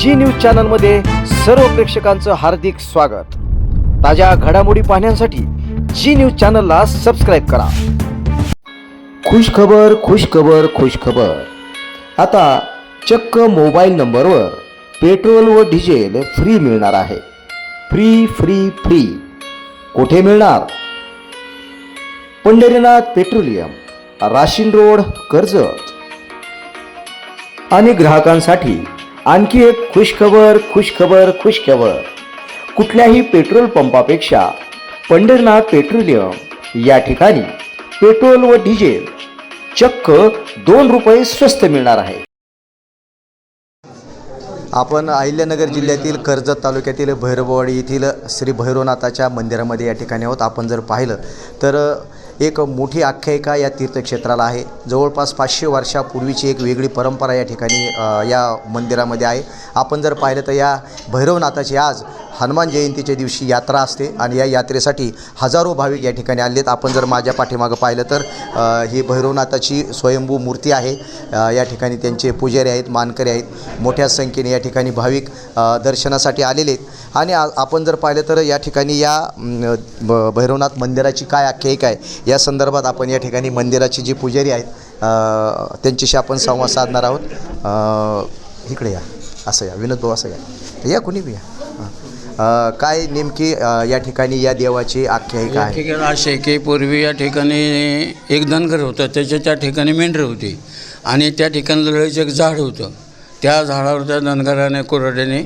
जी news चॅनलमध्ये सर्व प्रेक्षकांचं हार्दिक स्वागत. ताज्या घडामोडी पाहण्यासाठी जी न्यूज चॅनलला सबस्क्राईब करा. खुश खबर खुश खबर खुश खबर. आता चक्क मोबाईल नंबरवर पेट्रोल व डिझेल फ्री मिळणार आहे. Free free free. कुठे मिळणार? Pandharinath petroleum Rashin road Karjat. आणि ग्राहकांसाठी आणखी एक खुशखबर खुशखबर खुशखबर. कुठल्याही पेट्रोल पंपापेक्षा पंढरनाथ पेट्रोलियम या ठिकाणी पेट्रोल व डिझेल चक्क दोन रुपये स्वस्त मिळणार आहे. आपण अहिल्यानगर जिल्ह्यातील कर्जत तालुक्यातील भैरववाडी येथील श्री भैरवनाथाच्या मंदिरामध्ये या ठिकाणी आहोत. आपण जर पाहिलं तर एक मोठी आख्यायिका या तीर्थक्षेत्राला आहे. जवळपास पाचशे वर्षापूर्वीची एक वेगळी परंपरा या ठिकाणी या मंदिरामध्ये आहे. आपण जर पाहिलं तर या भैरवनाथाची आज हनुमान जयंतीच्या दिवशी यात्रा असते आणि या यात्रेसाठी हजारो भाविक या ठिकाणी आलेत. आपण जर माझ्या पाठीमागं पाहिलं तर ही भैरवनाथाची स्वयंभू मूर्ती आहे. या ठिकाणी त्यांचे पुजारी आहेत मानकरी आहेत. मोठ्या संख्येने या ठिकाणी भाविक दर्शनासाठी आलेले आहेत. आणि आपण जर पाहिलं तर या ठिकाणी या ब- भैरवनाथ मंदिराची काय आख्यायिका आहे या संदर्भात आपण या ठिकाणी मंदिराची जी पुजारी आहेत त्यांच्याशी आपण संवाद साधणार आहोत. इकडे या. असं या. विनोद भाऊ असं या. या कुणी बी या? काय नेमकी अ, या ठिकाणी या देवाची आख्यायिका आहे? ठिकाणी असे की पूर्वी या ठिकाणी एक धनगर होतं त्याच्या त्या ठिकाणी मेंढरं होती. आणि त्या ठिकाणी लढाईचं एक झाड होतं. त्या झाडावर त्या धनगराने कुऱ्हाड्याने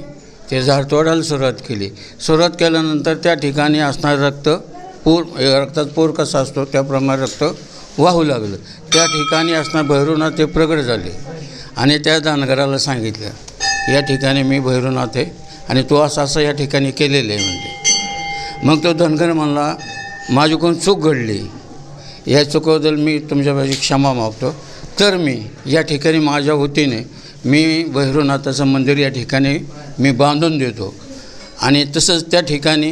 ते झाड तोडायला सुरुवात केली. सुरुवात केल्यानंतर त्या ठिकाणी असणारं रक्त पूर रक्तात पूर कसा असतो त्याप्रमाणे रक्त वाहू लागलं. त्या ठिकाणी असणारं भैरवनाथ ते प्रगट झाले. आणि त्या धनगराला सांगितलं या ठिकाणी मी भैरवनाथ आहे. आणि तो असं असं या ठिकाणी केलेलं आहे म्हणजे मग तो धनगर म्हणला माझ्याकडून चूक घडली? या चुकाबद्दल मी तुमच्यापाशी क्षमा मागतो. तर मी या ठिकाणी माझ्या वतीने मी भैरवनाथाचं मंदिर या ठिकाणी मी बांधून देतो. आणि तसंच त्या ठिकाणी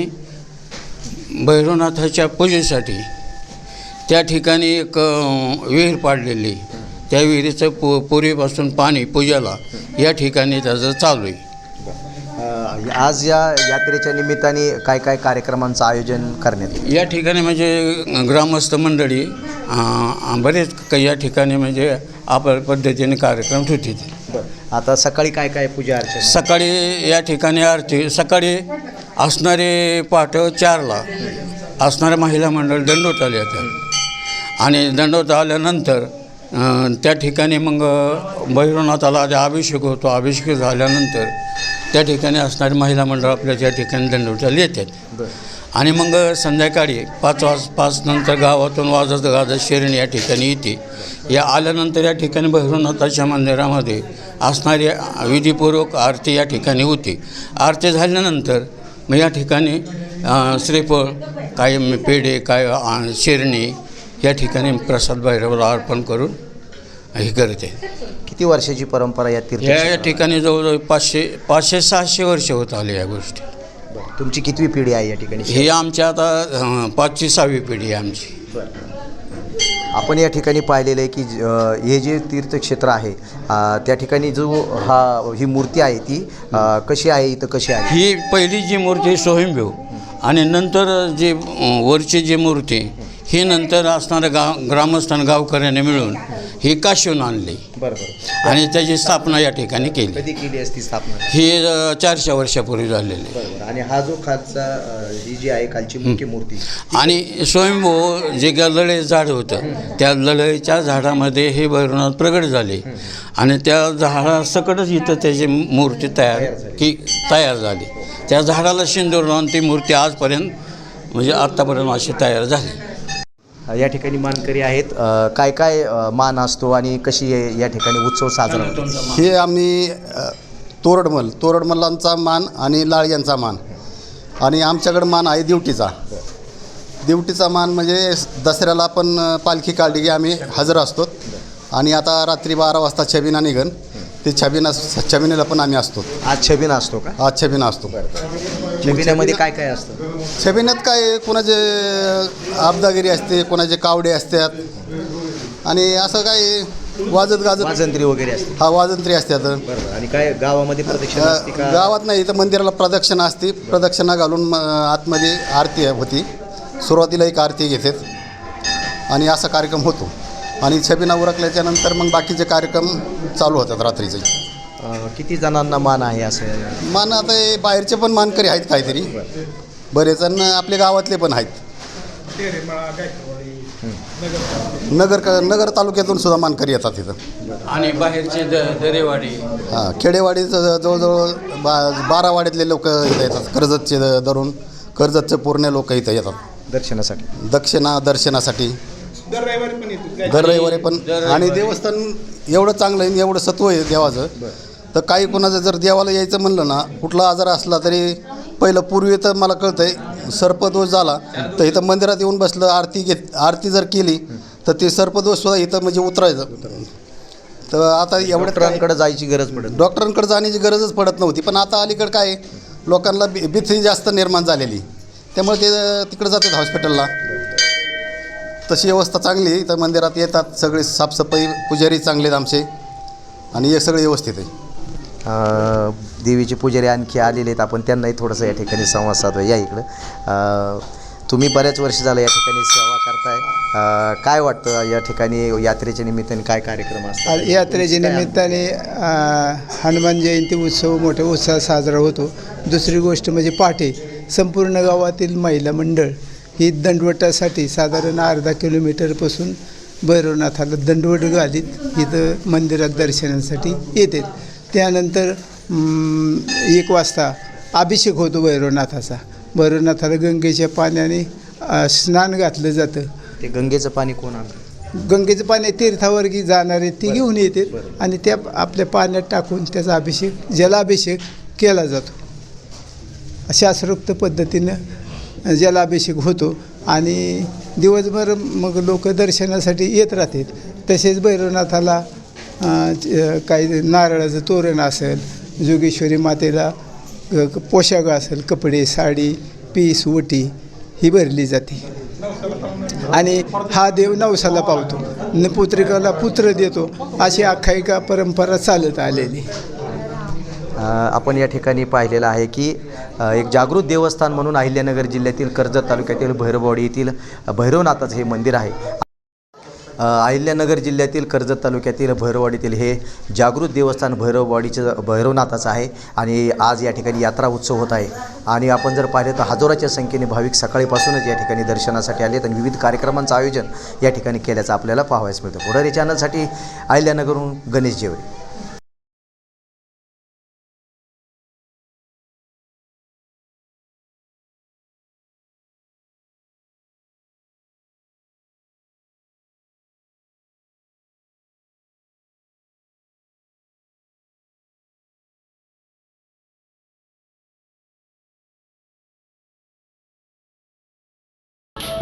भैरवनाथाच्या पूजेसाठी त्या ठिकाणी एक विहीर पाडलेली. त्या विहिरीचं पु पूर्वीपासून पाणी पूजेला या ठिकाणी त्याचं चालू आहे. आज या यात्रेच्या निमित्ताने काय काय कार्यक्रमांचं आयोजन करण्यात येईल? या ठिकाणी म्हणजे ग्रामस्थ मंडळी अं, बरेच काही या ठिकाणी म्हणजे आपल्या पद्धतीने कार्यक्रम ठेवते आता सकाळी काय काय पूजा अर्चना? सकाळी या ठिकाणी आरती सकाळी असणारे पाठ चारला असणारे महिला मंडळ दंडोत आले येतात. आणि दंडोत आल्यानंतर अं, त्या ठिकाणी मग भैरवनाथाला जे अभिषेक होतो अभिषेक झाल्यानंतर त्या ठिकाणी असणारे महिला मंडळ आपल्या त्या ठिकाणी दंडोताला येतात. आणि मग संध्याकाळी पाच वाज पाच नंतर गावातून वाजत गाजत शेरणी या ठिकाणी येते. या आल्यानंतर या ठिकाणी भैरवनाथाच्या मंदिरामध्ये असणारी विधीपूर्वक आरती या ठिकाणी होती. आरती झाल्यानंतर मग या ठिकाणी श्रीफळ काय पेढे काय शेरणी या ठिकाणी प्रसाद भैरवाला अर्पण करून हे करते. किती वर्षाची परंपरा या तीर्थ या या ठिकाणी जवळजवळ पाचशे पाचशे सहाशे वर्ष होत आले या गोष्टी. तुमची कितवी पिढी आहे या ठिकाणी? हे आमच्या आता अं, पाचवी सहावी पिढी आहे आमची. आपण या ठिकाणी पाहिलेलं आहे की अ, हे जे तीर्थक्षेत्र आहे अ, त्या ठिकाणी जो हा ही मूर्ती आहे ती अ, कशी आहे इथं कशी आहे? ही पहिली जी मूर्ती स्वयंभू आणि नंतर जे अं, वरची जी मूर्ती ही नंतर असणाऱ्या गाव ग्रामस्थान गावकऱ्याने मिळून ही काशीहून आणली? बरं बरं. आणि त्याची स्थापना या ठिकाणी केली. कधी केली असती स्थापना? ही अं, चारशे वर्षापूर्वी झालेली. बरोबर आणि हा जो खालचा अ, ही जी आहे खालची मुख्य मूर्ती आणि स्वयंभू जे ग- लढई झाड होतं त्या लढईच्या झाडामध्ये हे भैरवनाथ प्रगट झाले. आणि त्या झाडासकटच इथं त्याची मूर्ती तयार की तयार झाली. त्या झाडाला शिंदूर लावून ती मूर्ती आजपर्यंत म्हणजे आत्तापर्यंत अशी तयार झाली. या ठिकाणी मानकरी आहेत. अ, काय काय अ, मान असतो आणि कशी हे- या ठिकाणी उत्सव साजरा होतो? हे आम्ही अ, तोरडमल तोरडमलांचा मान आणि लाळ यांचा मान. आणि आमच्याकडं मान आहे दिवटीचा. दिवटीचा मान म्हणजे दसऱ्याला आपण अ, पालखी काढली की आम्ही हजर असतो. आणि आता रात्री बारा वाजता छबिना निघन. ते छबिना छबिनेला पण आम्ही असतो. आज छबिना असतो का? आज छबिना असतो. छबिन्यामध्ये काय काय असतं? छबिन्यात काय कोणाचे आबदागिरी असते कोणाचे कावडे असतात. आणि असं काय वाजत गाजत वाजंत्री वगैरे असते. हा वाजंत्री असतात बरोबर आणि काय गावामध्ये प्रदक्षिणा असते का? गावात नाही इथं मंदिराला प्रदक्षिणा असते. प्रदक्षिणा घालून म, आतमध्ये आरती होती. सुरुवातीला एक आरती घेतात. आणि असा कार्यक्रम होतो. आणि छबिना उरकल्याच्या नंतर मग बाकीचे कार्यक्रम चालू होतात रात्रीचे. किती जणांना मान आहे असं? मान आता हे बाहेरचे पण मानकरी आहेत काहीतरी. बरेच आणि आपल्या गावातले पण आहेत. नगर नगर तालुक्यातून सुद्धा मानकरी येतात इथं. आणि बाहेरचे द दरेवाडी. हां खेडेवाडीचं जवळजवळ बा बारा वाड्यातले लोक इथं येतात. कर्जतचे द- धरून कर्जतचे पूर्ण लोक इथं येतात. दर्शनासाठी. दक्षिणा दर्शनासाठी. दर रविवारी पण आणि देवस्थान एवढं चांगलं आहे एवढं सत्व आहे देवाचं. तर काही कोणाचं जर देवाला यायचं म्हणलं ना कुठला आजार असला तरी पहिलं पूर्वी तर मला कळतंय सर्पदोष झाला तर इथं मंदिरात येऊन बसलं आरती घेत आरती जर केली तर ते सर्पदोष सुद्धा इथं म्हणजे उतरायचं. तर आता एवढं डॉक्टरांकडे जायची गरज पडत डॉक्टरांकडे जाण्याची गरजच पडत नव्हती पण आता अलीकडे काय आहे, लोकांना भीती जास्त निर्माण झालेली. त्यामुळे ते तिकडे जातात हॉस्पिटलला. तशी व्यवस्था चांगली आहे इथं मंदिरात येतात सगळे साफसफाई पुजारी चांगले आहेत आमचे. आणि हे सगळे व्यवस्थित आहे. देवीचे पुजारी आणखी आलेले आहेत. आपण त्यांनाही थोडंसं या ठिकाणी संवाद साधूया या इकडं. तुम्ही बऱ्याच वर्ष झालं या ठिकाणी सेवा करताय. काय वाटतं या ठिकाणी यात्रेच्या निमित्ताने? काय कार्यक्रम असतात? यात्रेच्या निमित्ताने हनुमान जयंती उत्सव मोठ्या उत्साहात साजरा होतो. दुसरी गोष्ट म्हणजे पाटे संपूर्ण गावातील महिला मंडळ ही दंडवटासाठी साधारण अर्धा किलोमीटरपासून भैरवनाथाला दंडवट घालीत. इथं मंदिरात दर्शनासाठी येतात. त्यानंतर एक वाजता अभिषेक होतो भैरवनाथाचा भैरवनाथाला गंगेच्या पाण्याने स्नान घातलं जातं. ते गंगेचं पाणी कोण आणतं? गंगेचं पाणी तीर्थावर्गी जाणारे ते घेऊन येते आणि त्या आपल्या पाण्यात टाकून त्याचा अभिषेक जलाभिषेक केला जातो. शास्त्रोक्त पद्धतीनं जलाभिषेक होतो आणि दिवसभर मग लोक दर्शनासाठी येत राहतात. तसेच भैरवनाथाला काही नारळाचं तोरण असेल जोगेश्वरी मातेला पोशाख असेल कपडे साडी पीस ओटी ही भरली जाते. आणि हा देव नवसाला पावतो. न पुत्रिकाला पुत्र देतो. अशी आख्यायिका परंपरा चालत आलेली. आपण या ठिकाणी पाहिलेलं आहे की एक जागृत देवस्थान म्हणून अहिल्यानगर जिल्ह्यातील कर्जत तालुक्यातील भैरववाडी येथील भैरवनाथाचं हे मंदिर आहे. अहिल्यानगर जिल्ह्यातील कर्जत तालुक्यातील भैरववाडीतील हे जागृत देवस्थान भैरववाडीचं भैरवनाथाचं आहे आणि आज या ठिकाणी यात्रा उत्सव होत आहे. आणि आपण जर पाहिलं तर हजारोच्या संख्येने भाविक सकाळीपासूनच या ठिकाणी दर्शनासाठी आलेत आणि विविध कार्यक्रमांचं आयोजन या ठिकाणी केल्याचं आपल्याला पाहावयास मिळतं. पुढारी चॅनलसाठी अहिल्यानगरहून गणेश जेवरे.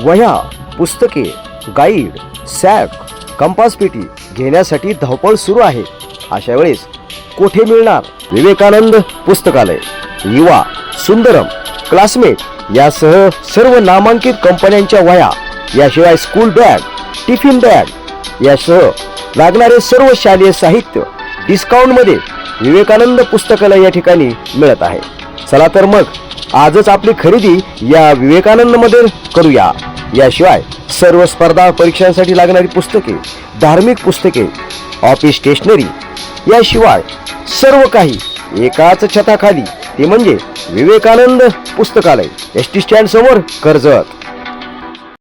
वह्या पुस्तके गाईड सॅक कंपास पेटी घेण्यासाठी धावपळ सुरू आहे. अशा वेळेस कोठे मिळणार विवेकानंद पुस्तकालय? युवा सुंदरम क्लासमेट यासह सर्व नामांकित कंपन्यांच्या वह्या याशिवाय स्कूल बॅग टिफिन बॅग यासह लागणारे सर्व शालेय साहित्य डिस्काउंटमध्ये विवेकानंद पुस्तकालय या ठिकाणी मिळत आहे. चला तर मग आजच आपली खरेदी या विवेकानंदमध्ये करूया. याशिवाय सर्व स्पर्धा परीक्षांसाठी लागणारी पुस्तके धार्मिक पुस्तके ऑफिस स्टेशनरी याशिवाय सर्व काही एकाच छताखाली. ते म्हणजे विवेकानंद पुस्तकालय. एस टी स्टँड समोर कर्जत.